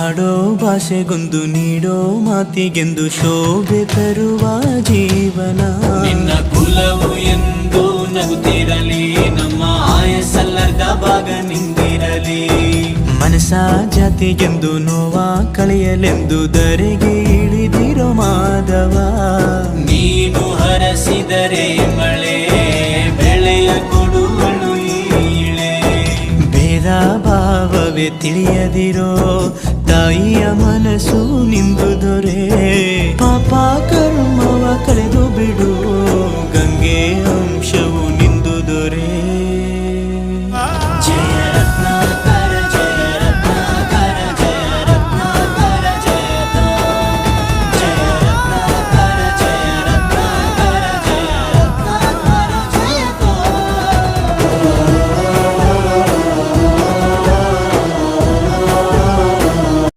ಹಾಡೋ ಭಾಷೆಗೊಂದು ನೀಡೋ ಮಾತಿಗೆಂದು ಶೋಭೆ ತರುವ ಜೀವನ. ನಿನ್ನ ಕುಲವು ಎಂದು ನಗುತ್ತಿರಲಿ ನಮ್ಮ ಆಯಸ್ಸಲ್ಲದ ಭಾಗ ನಿಂದಿರಲಿ ಮನಸ ಜಾತಿಗೆಂದು ನೋವ ಕಳೆಯಲೆಂದು ದರೆಗೆ ಇಳಿದಿರೋ ಮಾಧವ. ನೀನು ಹರಸಿದರೆ ಮಳೆ ಭಾವವೇ ತಿಳಿಯದಿರೋ ತಾಯಿಯ ಮನಸ್ಸು ನಿಂದು